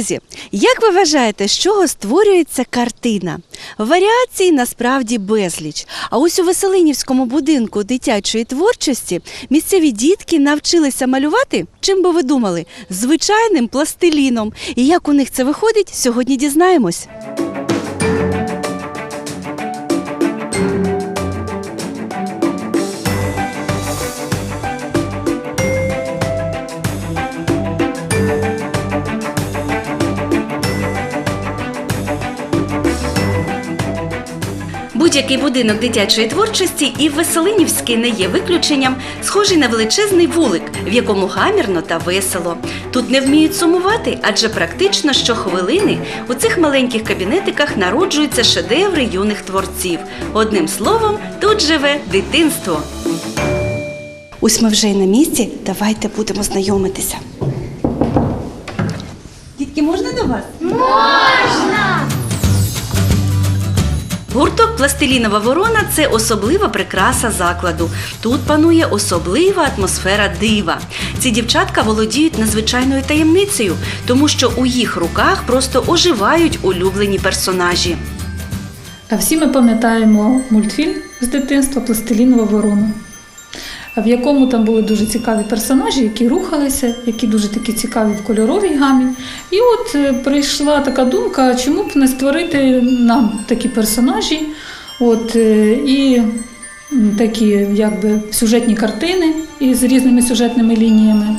друзі, як ви вважаєте, з чого створюється картина? Варіацій насправді безліч. А ось у Веселинівському будинку дитячої творчості місцеві дітки навчилися малювати, чим би ви думали, звичайним пластиліном. І як у них це виходить, сьогодні дізнаємось. Будь-який будинок дитячої творчості і Веселинівський не є виключенням, схожий на величезний вулик, в якому гамірно та весело. Тут не вміють сумувати, адже практично щохвилини у цих маленьких кабінетиках народжуються шедеври юних творців. Одним словом, тут живе дитинство. Ось ми вже й на місці. Давайте будемо знайомитися. Дітки, можна до вас? Гурток Пластилінова ворона це особлива прикраса закладу. Тут панує особлива атмосфера дива. Ці дівчатка володіють надзвичайною таємницею, тому що у їх руках просто оживають улюблені персонажі. А всі ми пам'ятаємо мультфільм з дитинства Пластилінова ворона, в якому там були дуже цікаві персонажі, які рухалися, які дуже такі цікаві в кольоровій гамі. І от е, прийшла така думка, чому б не створити нам такі персонажі, от, е, і такі якби сюжетні картини із різними сюжетними лініями.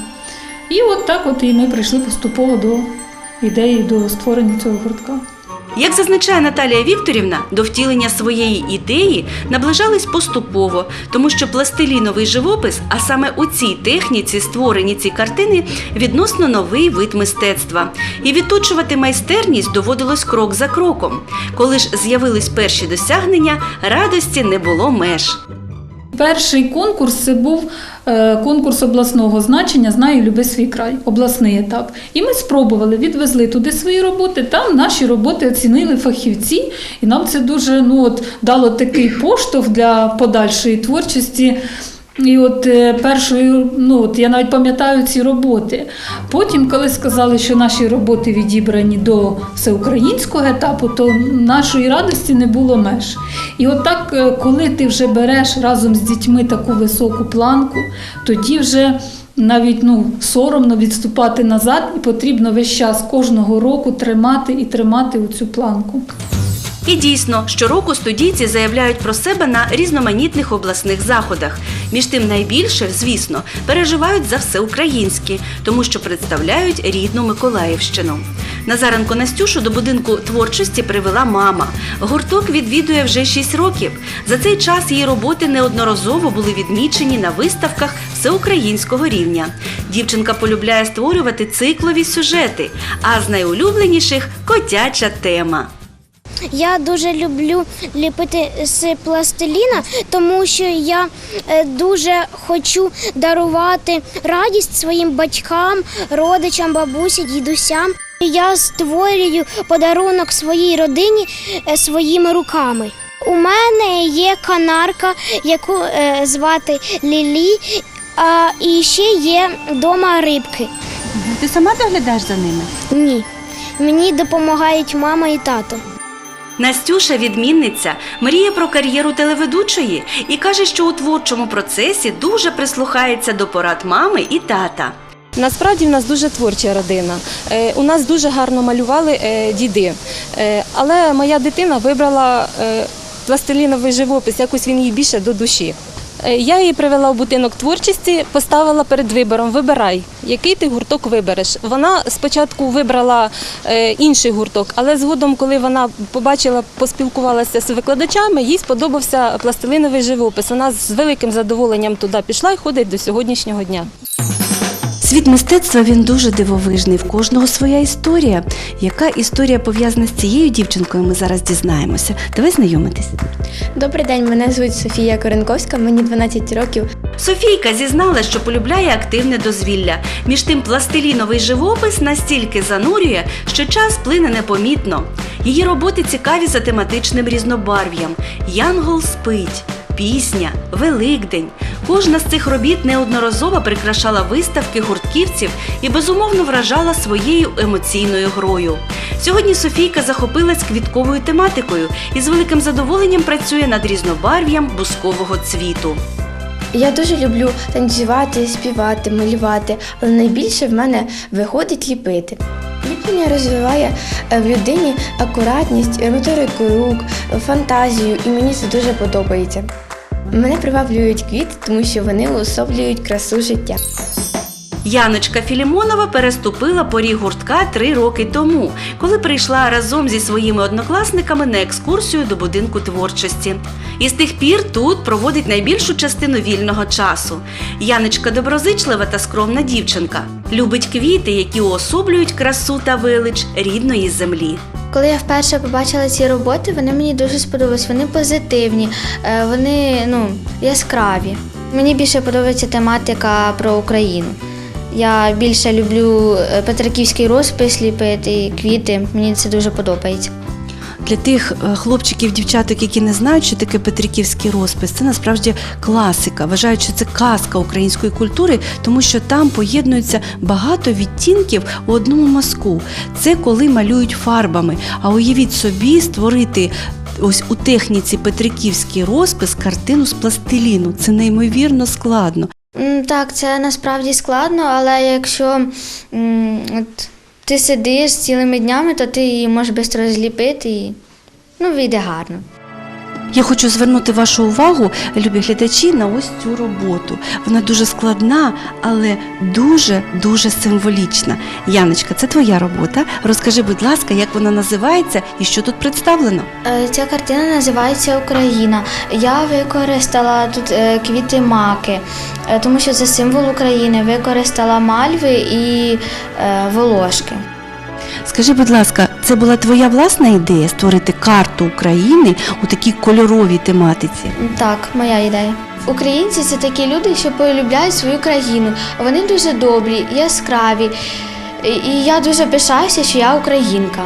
І от так от і ми прийшли поступово до ідеї, до створення цього гуртка. Як зазначає Наталія Вікторівна, до втілення своєї ідеї наближались поступово, тому що пластиліновий живопис, а саме у цій техніці створені ці картини, відносно новий вид мистецтва. І відточувати майстерність доводилось крок за кроком. Коли ж з'явились перші досягнення, радості не було меж. Перший конкурс це був е, конкурс обласного значення Знаю, люби свій край, обласний етап. І ми спробували, відвезли туди свої роботи. Там наші роботи оцінили фахівці, і нам це дуже ну, от, дало такий поштовх для подальшої творчості. І от е, першою, ну от я навіть пам'ятаю ці роботи. Потім, коли сказали, що наші роботи відібрані до всеукраїнського етапу, то нашої радості не було меж. І от так, е, коли ти вже береш разом з дітьми таку високу планку, тоді вже навіть ну, соромно відступати назад, і потрібно весь час кожного року тримати і тримати оцю планку. І дійсно, щороку студійці заявляють про себе на різноманітних обласних заходах. Між тим найбільше, звісно, переживають за все українське, тому що представляють рідну Миколаївщину. Назаренко Настюшу до будинку творчості привела мама. Гурток відвідує вже 6 років. За цей час її роботи неодноразово були відмічені на виставках всеукраїнського рівня. Дівчинка полюбляє створювати циклові сюжети, а з найулюбленіших котяча тема. Я дуже люблю ліпити з пластиліна, тому що я е, дуже хочу дарувати радість своїм батькам, родичам, бабусі, дідусям. Я створюю подарунок своїй родині е, своїми руками. У мене є канарка, яку е, звати Лілі, а і ще є вдома рибки. Ти сама доглядаєш за ними? Ні, мені допомагають мама і тато. Настюша відмінниця, мріє про кар'єру телеведучої і каже, що у творчому процесі дуже прислухається до порад мами і тата. Насправді в нас дуже творча родина. Е, У нас дуже гарно малювали е, діди. Е, Але моя дитина вибрала пластиліновий живопис, якось він їй більше до душі. Е, Я її привела в будинок творчості, поставила перед вибором: вибирай, який ти гурток вибереш. Вона спочатку вибрала е, інший гурток, але згодом, коли вона побачила, поспілкувалася з викладачами, їй сподобався пластилиновий живопис. Вона з великим задоволенням туди пішла і ходить до сьогоднішнього дня. Світ мистецтва він дуже дивовижний. В кожного своя історія. Яка історія пов'язана з цією дівчинкою? Ми зараз дізнаємося. Давай знайомитись. Добрий день, мене звуть Софія Коренковська, мені 12 років. Софійка зізнала, що полюбляє активне дозвілля. Між тим, пластиліновий живопис настільки занурює, що час плине непомітно. Її роботи цікаві за тематичним різнобарв'ям. Янгол спить, пісня, Великдень. Кожна з цих робіт неодноразово прикрашала виставки гуртківців і безумовно вражала своєю емоційною грою. Сьогодні Софійка захопилась квітковою тематикою і з великим задоволенням працює над різнобарв'ям бускового цвіту. Я дуже люблю танцювати, співати, малювати, але найбільше в мене виходить ліпити. Ліплення розвиває е, в людині акуратність, моторику рук, фантазію, і мені це дуже подобається. Мене приваблюють квіти, тому що вони уособлюють красу життя. Яночка Філімонова переступила поріг гуртка три роки тому, коли прийшла разом зі своїми однокласниками на екскурсію до будинку творчості. І з тих пір тут проводить найбільшу частину вільного часу. Яночка доброзичлива та скромна дівчинка. Любить квіти, які уособлюють красу та велич рідної землі. Коли я вперше побачила ці роботи, вони мені дуже сподобались. Вони позитивні, е, вони ну, яскраві. Мені більше подобається тематика про Україну. Я більше люблю е, петриківський розпис ліпити, квіти. Мені це дуже подобається. Для тих е, хлопчиків, дівчаток, які не знають, що таке Петриківський розпис, це насправді класика. Вважають, що це казка української культури, тому що там поєднується багато відтінків у одному мазку. Це коли малюють фарбами. А уявіть собі створити. Ось у техніці Петриківський розпис картину з пластиліну. Це неймовірно складно. Так, це насправді складно, але якщо от, ти сидиш цілими днями, то ти її можеш швидко зліпити і ну, вийде гарно. Я хочу звернути вашу увагу, любі глядачі, на ось цю роботу. Вона дуже складна, але дуже дуже символічна. Яночка, це твоя робота. Розкажи, будь ласка, як вона називається і що тут представлено. Е, Ця картина називається Україна. Я використала тут е, квіти маки, е, тому що це символ України. Використала мальви і волошки. Скажи, будь ласка, це була твоя власна ідея створити карту України у такій кольоровій тематиці? Так, моя ідея. Українці це такі люди, що полюбляють свою країну. Вони дуже добрі, яскраві. І- я дуже пишаюся, що я українка.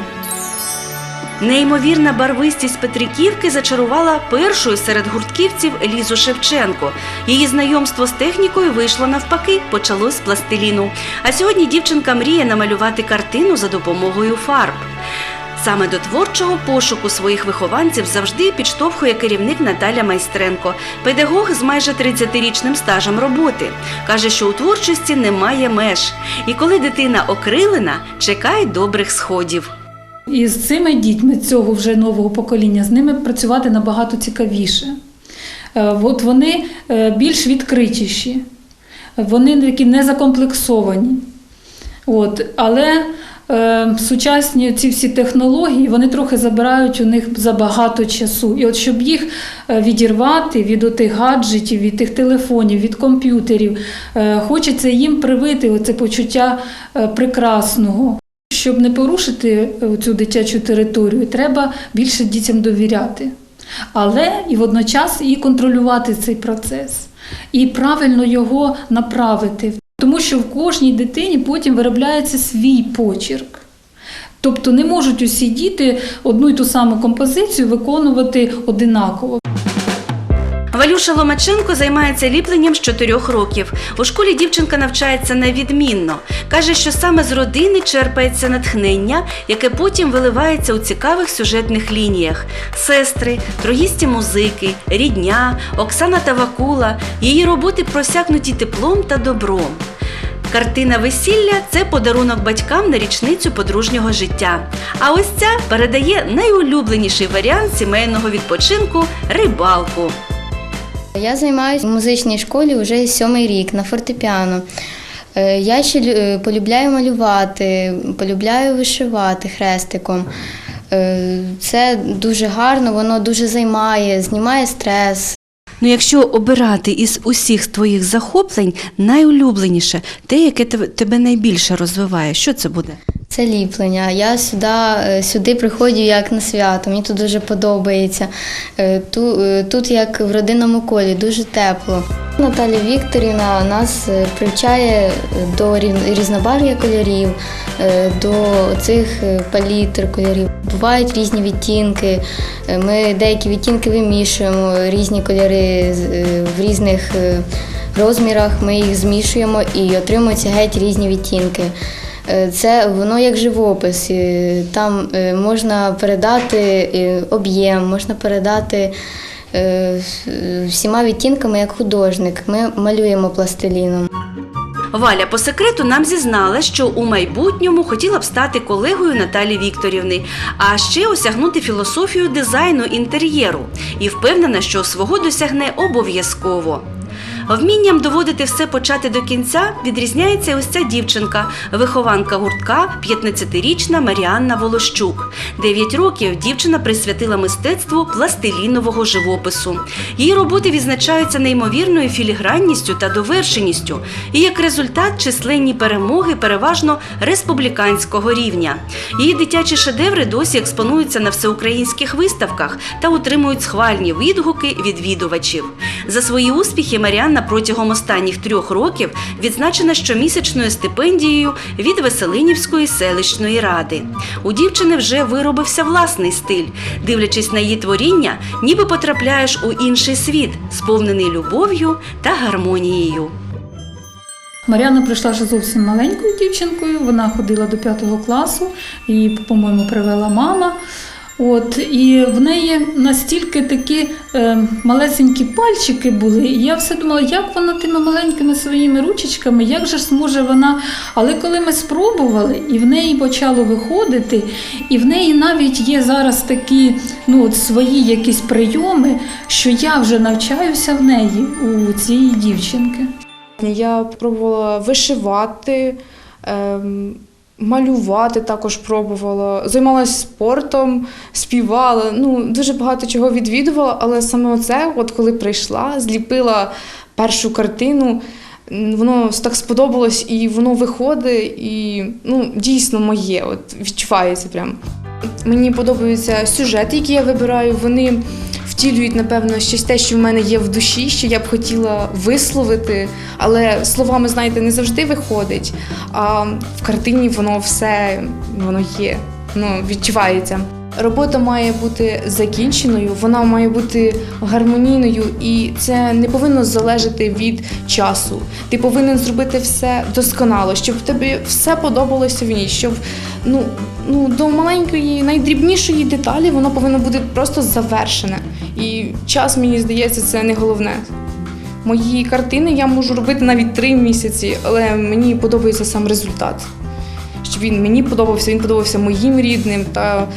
Неймовірна барвистість Петриківки зачарувала першою серед гуртківців Лізу Шевченко. Її знайомство з технікою вийшло навпаки, почалось з пластиліну. А сьогодні дівчинка мріє намалювати картину за допомогою фарб. Саме до творчого пошуку своїх вихованців завжди підштовхує керівник Наталя Майстренко, педагог з майже 30-річним стажем роботи. Каже, що у творчості немає меж. І коли дитина окрилена, чекає добрих сходів. І з цими дітьми цього вже нового покоління з ними працювати набагато цікавіше. Е, От вони е, більш відкритіші, вони такі не закомплексовані. От, але е, сучасні ці всі технології вони трохи забирають у них забагато часу. І от щоб їх е, відірвати від отих гаджетів, від тих телефонів, від комп'ютерів, е, хочеться їм привити оце почуття прекрасного. Щоб не порушити е, цю дитячу територію, треба більше дітям довіряти. Але і водночас і контролювати цей процес, і правильно його направити. Тому що в кожній дитині потім виробляється свій почерк. Тобто не можуть усі діти одну й ту саму композицію виконувати одинаково. Валюша Ломаченко займається ліпленням з чотирьох років. У школі дівчинка навчається невідмінно. Каже, що саме з родини черпається натхнення, яке потім виливається у цікавих сюжетних лініях: сестри, троїсті музики, рідня, Оксана Тавакула. Її роботи просякнуті теплом та добром. Картина весілля це подарунок батькам на річницю подружнього життя. А ось ця передає найулюбленіший варіант сімейного відпочинку рибалку. Я займаюся в музичній школі вже сьомий рік на фортепіано. Е, Я ще е, полюбляю малювати, полюбляю вишивати хрестиком. Е, Це дуже гарно, воно дуже займає, знімає стрес. Ну, якщо обирати із усіх твоїх захоплень найулюбленіше, те, яке тебе- тебе найбільше розвиває, що це буде? Це ліплення. Я сюди, е, сюди приходжу як на свято. Мені тут дуже подобається. Е, ту- е, Тут, як в родинному колі, дуже тепло. Наталя Вікторівна нас привчає до різнобарв'я кольорів, до цих палітр кольорів. Бувають різні відтінки. Ми деякі відтінки вимішуємо, різні кольори в різних розмірах. Ми їх змішуємо і отримуються геть різні відтінки. Е, Це воно як живопис. Там е, можна передати е, об'єм, можна передати всіма відтінками як художник. Ми малюємо пластиліном. Валя по секрету нам зізнала, що у майбутньому хотіла б стати колегою Наталі Вікторівни, а ще осягнути філософію дизайну інтер'єру і впевнена, що свого досягне обов'язково. Вмінням доводити все почати до кінця відрізняється ось ця дівчинка, вихованка гуртка, 15-річна Маріанна Волощук. Дев'ять років дівчина присвятила мистецтву пластилінового живопису. Її роботи відзначаються неймовірною філігранністю та довершеністю, і як результат численні перемоги переважно республіканського рівня. Її дитячі шедеври досі експонуються на всеукраїнських виставках та отримують схвальні відгуки відвідувачів. За свої успіхи Маріанна протягом останніх трьох років відзначена щомісячною стипендією від Веселинівської селищної ради. У дівчини вже виробився власний стиль. Дивлячись на її творіння, ніби потрапляєш у інший світ, сповнений любов'ю та гармонією. Мар'яна прийшла ще зовсім маленькою дівчинкою. Вона ходила до п'ятого класу, її, по-моєму, привела мама. От, і в неї настільки такі е, малесенькі пальчики були. І я все думала, як вона тими маленькими своїми ручечками, як же ж зможе вона. Але коли ми спробували, і в неї почало виходити, і в неї навіть є зараз такі ну, от свої якісь прийоми, що я вже навчаюся в неї у цієї дівчинки. Я пробувала вишивати, ем, малювати також пробувала, займалася спортом, співала. Ну, дуже багато чого відвідувала, але саме оце, от коли прийшла, зліпила першу картину, воно так сподобалось, і воно виходить, і ну, дійсно моє, от відчувається прям. Мені подобаються сюжети, які я вибираю. Вони втілюють, напевно, щось те, що в мене є в душі, що я б хотіла висловити, але словами, знаєте, не завжди виходить. А в картині воно все воно є, ну, відчувається. Робота має бути закінченою, вона має бути гармонійною, і це не повинно залежати від часу. Ти повинен зробити все досконало, щоб тобі все подобалося в ній, щоб ну, ну, до маленької, найдрібнішої деталі воно повинно бути просто завершене. І час, мені здається, це не головне. Мої картини я можу робити навіть три місяці, але мені подобається сам результат. Щоб він мені подобався, він подобався моїм рідним та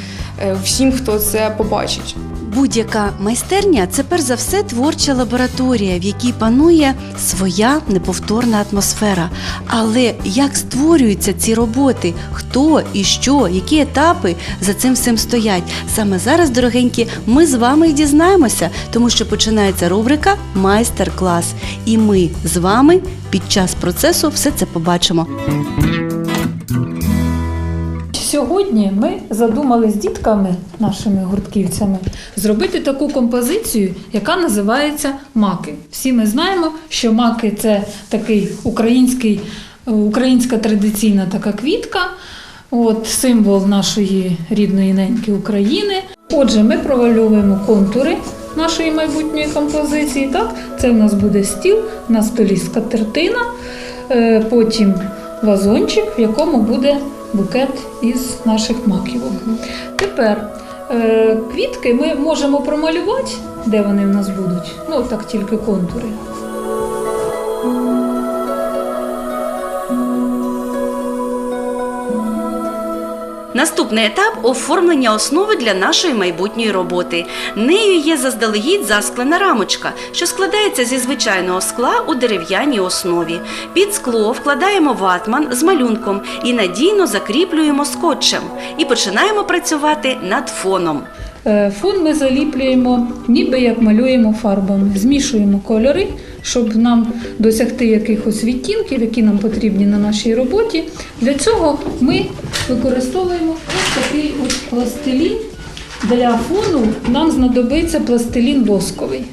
всім, хто це побачить. Будь-яка майстерня це перш за все творча лабораторія, в якій панує своя неповторна атмосфера. Але як створюються ці роботи, хто і що, які етапи за цим всім стоять? Саме зараз, дорогенькі, ми з вами і дізнаємося, тому що починається рубрика Майстер-клас. І ми з вами під час процесу все це побачимо. Сьогодні ми задумали з дітками, нашими гуртківцями, зробити таку композицію, яка називається маки. Всі ми знаємо, що маки це такий український, е, українська традиційна така квітка, от, символ нашої рідної неньки України. Отже, ми провальовуємо контури нашої майбутньої композиції. Так? Це в нас буде стіл, на столі скатертина, е, потім вазончик, в якому буде букет із наших маківок. Тепер е, квітки ми можемо промалювати, де вони в нас будуть. Ну, так тільки контури. Наступний етап оформлення основи для нашої майбутньої роботи. Нею є заздалегідь засклена рамочка, що складається зі звичайного скла у дерев'яній основі. Під скло вкладаємо ватман з малюнком і надійно закріплюємо скотчем. І починаємо працювати над фоном. Е, Фон ми заліплюємо, ніби як малюємо фарбами. Змішуємо кольори, щоб нам досягти якихось відтінків, які нам потрібні на нашій роботі. Для цього ми використовуємо ось такий от пластилін. Для фону нам знадобиться пластилін восковий,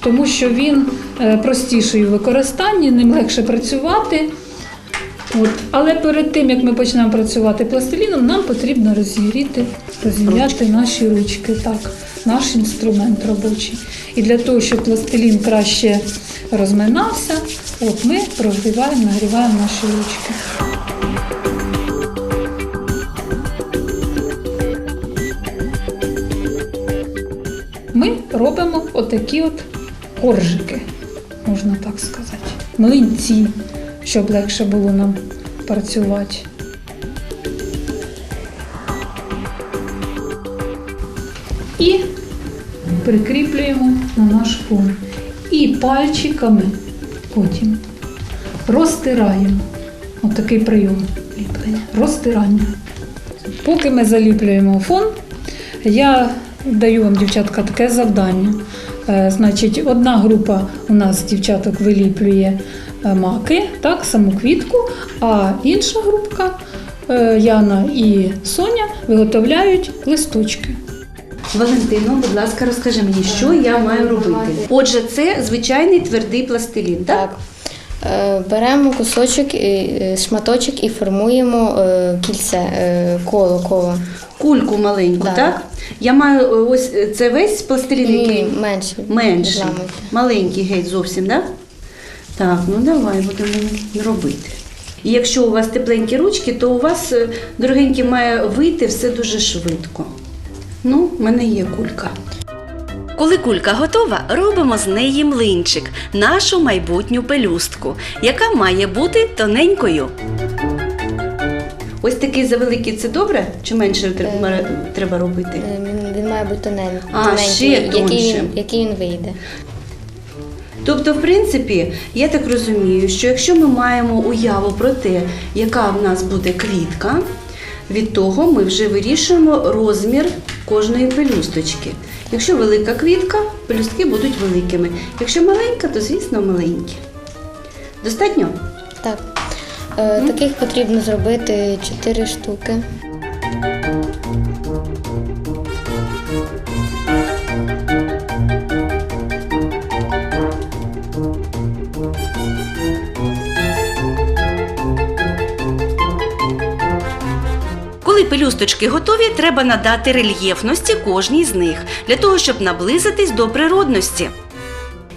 тому що він е, простіший у використанні, ним легше працювати. От. Але перед тим, як ми почнемо працювати пластиліном, нам потрібно розігріти, розім'яти наші ручки, так, наш інструмент робочий. І для того, щоб пластилін краще розминався, от ми прогріваємо, нагріваємо наші ручки. Ми робимо отакі от коржики, можна так сказати. Млинці, щоб легше було нам працювати. І прикріплюємо на наш фон. І пальчиками потім розтираємо. Отакий прийом ліплення. Розтирання. Поки ми заліплюємо фон, я даю вам, дівчатка, таке завдання. Е, Значить, одна група у нас дівчаток виліплює маки, так, саму квітку, а інша групка е, Яна і Соня виготовляють листочки. Валентино, будь ласка, розкажи мені, що я маю робити. Отже, це звичайний твердий пластилін, так? Так. Е, Беремо кусочок, е, шматочок і формуємо е, кільце, е, коло, коло. Кульку маленьку, Да. так? Я маю е, ось е, це весь пластилін, який Ні, менше. менший, маленький геть зовсім, так? Так, ну давай будемо робити. І якщо у вас тепленькі ручки, то у вас, е, дорогенькі, має вийти все дуже швидко. Ну, в мене є кулька. Коли кулька готова, робимо з неї млинчик, нашу майбутню пелюстку, яка має бути тоненькою. Ось такий завеликий це добре? Чи менше треба, Е. робити? Е, Він, має бути тонен, А, тоненький, ще який він, який він вийде. Тобто, в принципі, я так розумію, що якщо ми маємо уяву про те, яка в нас буде квітка, від того ми вже вирішуємо розмір кожної пелюсточки. Якщо велика квітка, пелюстки будуть великими. Якщо маленька, то звісно маленькі. Достатньо? Так. Е, Таких потрібно зробити 4 штуки. Коли пелюсточки готові, треба надати рельєфності кожній з них для того, щоб наблизитись до природності.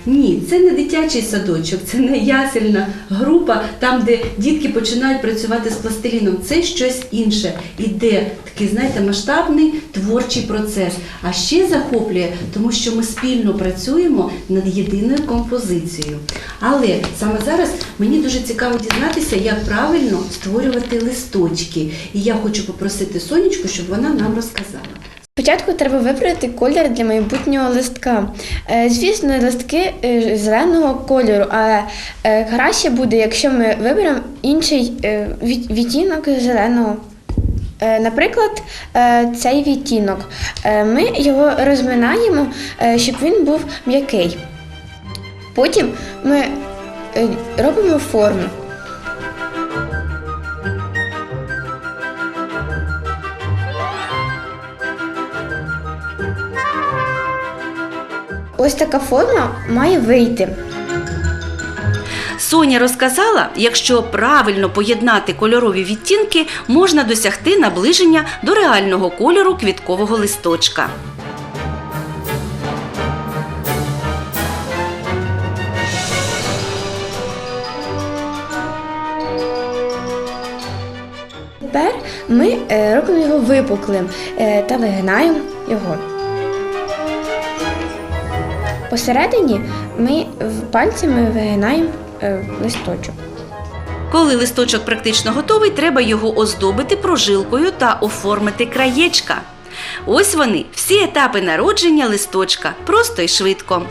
Ні, це не дитячий садочок, це не ясельна група, там, де дітки починають працювати з пластиліном. Це щось інше. Іде такий, знаєте, масштабний творчий процес. А ще захоплює, тому що ми спільно працюємо над єдиною композицією. Але саме зараз мені дуже цікаво дізнатися, як правильно створювати листочки. І я хочу попросити Сонечку, щоб вона нам розказала. Спочатку треба вибрати колір для майбутнього листка. Е, Звісно, листки е, зеленого кольору, але е, краще буде, якщо ми виберемо інший відтінок зеленого. Наприклад, цей відтінок. Ми його розминаємо, щоб він був м'який. Потім ми робимо форму. Ось така форма має вийти. Соня розказала, якщо правильно поєднати кольорові відтінки, можна досягти наближення до реального кольору квіткового листочка. Тепер ми е, робимо його випуклим е, та вигинаємо його. Посередині ми пальцями вигинаємо е, листочок. Коли листочок практично готовий, треба його оздобити прожилкою та оформити краєчка. Ось вони, всі етапи народження листочка, просто і швидко.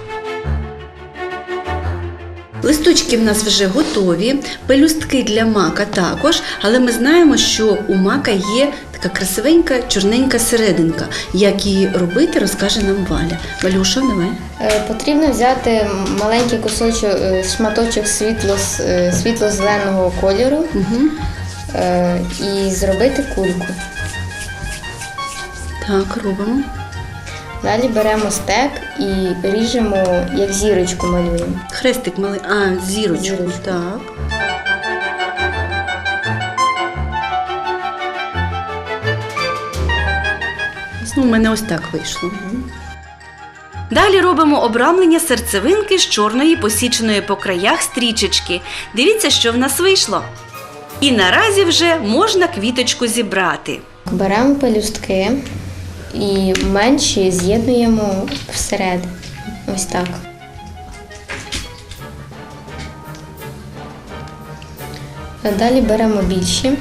Листочки в нас вже готові, пелюстки для мака також, але ми знаємо, що у мака є така красивенька чорненька серединка. Як її робити, розкаже нам Валя. Валюша, давай. Е, Потрібно взяти маленький кусочок, е, шматочок світло, е, світло-зеленого кольору Угу. і зробити кульку. Так, робимо. Далі беремо стек і ріжемо, як зірочку малюємо. Хрестик малий. А, зірочку. Зірочку. Так. Ну, у мене ось так вийшло. Далі робимо обрамлення серцевинки з чорної посіченої по краях стрічечки. Дивіться, що в нас вийшло. І наразі вже можна квіточку зібрати. Беремо пелюстки і менші з'єднуємо всередину. Ось так. Далі беремо більші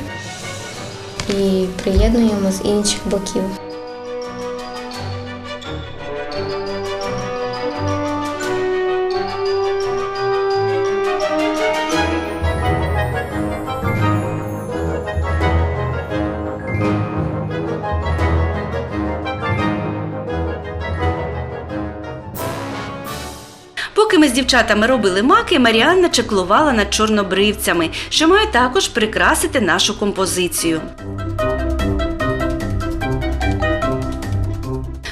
і приєднуємо з інших боків. Дівчатами робили маки, Маріанна чеклувала над чорнобривцями, що має також прикрасити нашу композицію.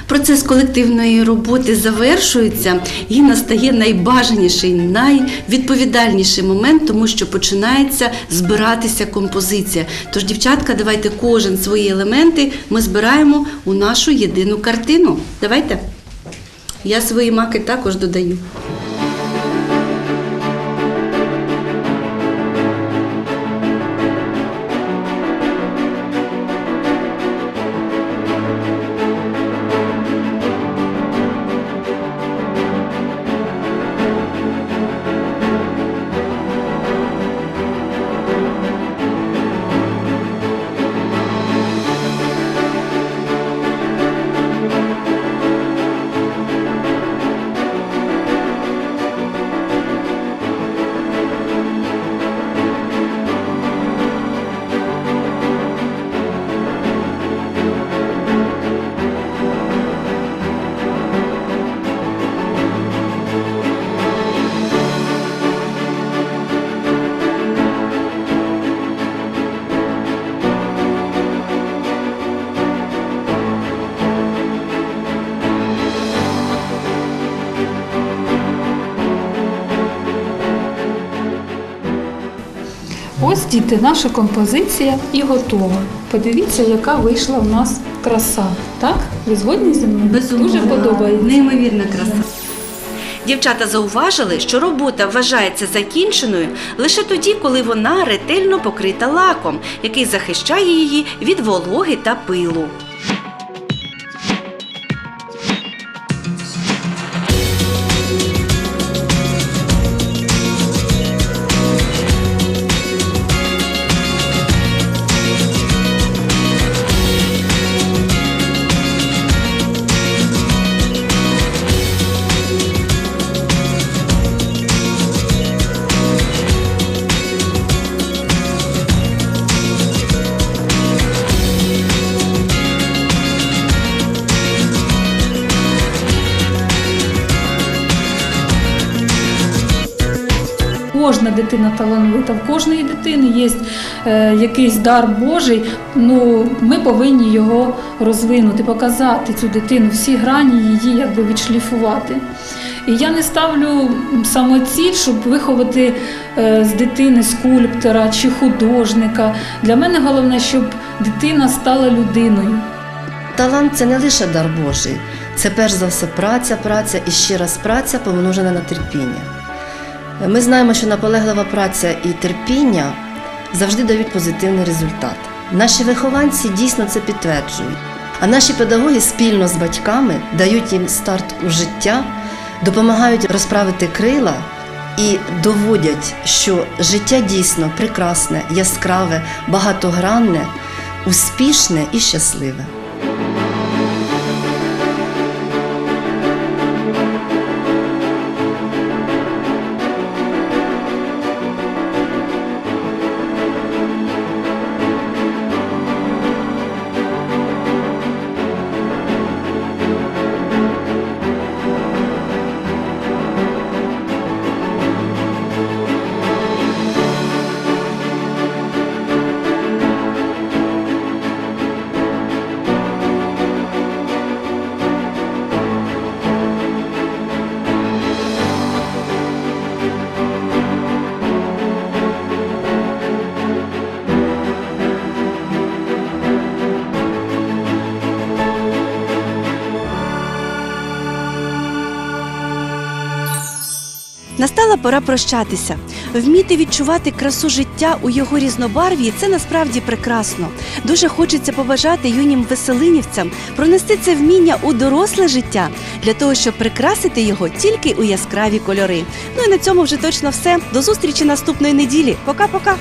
Процес колективної роботи завершується і настає найбажаніший, найвідповідальніший момент, тому що починається збиратися композиція. Тож, дівчатка, давайте кожен свої елементи ми збираємо у нашу єдину картину. Давайте. Я свої маки також додаю. Діти, наша композиція і готова. Подивіться, яка вийшла в нас краса. Так? Ви згодні зі мною? Дуже подобається. Неймовірна краса. Дівчата зауважили, що робота вважається закінченою лише тоді, коли вона ретельно покрита лаком, який захищає її від вологи та пилу. Дитина талановита, в кожної дитини є е, якийсь дар Божий. Ну, ми повинні його розвинути, показати цю дитину, всі грані її якби відшліфувати. І я не ставлю самоціль, щоб виховати е, з дитини скульптора чи художника. Для мене головне, щоб дитина стала людиною. Талант це не лише дар Божий, це перш за все праця, праця і ще раз праця помножена на терпіння. Ми знаємо, що наполеглива праця і терпіння завжди дають позитивний результат. Наші вихованці дійсно це підтверджують. А наші педагоги спільно з батьками дають їм старт у життя, допомагають розправити крила і доводять, що життя дійсно прекрасне, яскраве, багатогранне, успішне і щасливе. Настала пора прощатися. Вміти відчувати красу життя у його різнобарв'ї це насправді прекрасно. Дуже хочеться побажати юнім веселинівцям пронести це вміння у доросле життя для того, щоб прикрасити його тільки у яскраві кольори. Ну і на цьому вже точно все. До зустрічі наступної неділі. Пока-пока!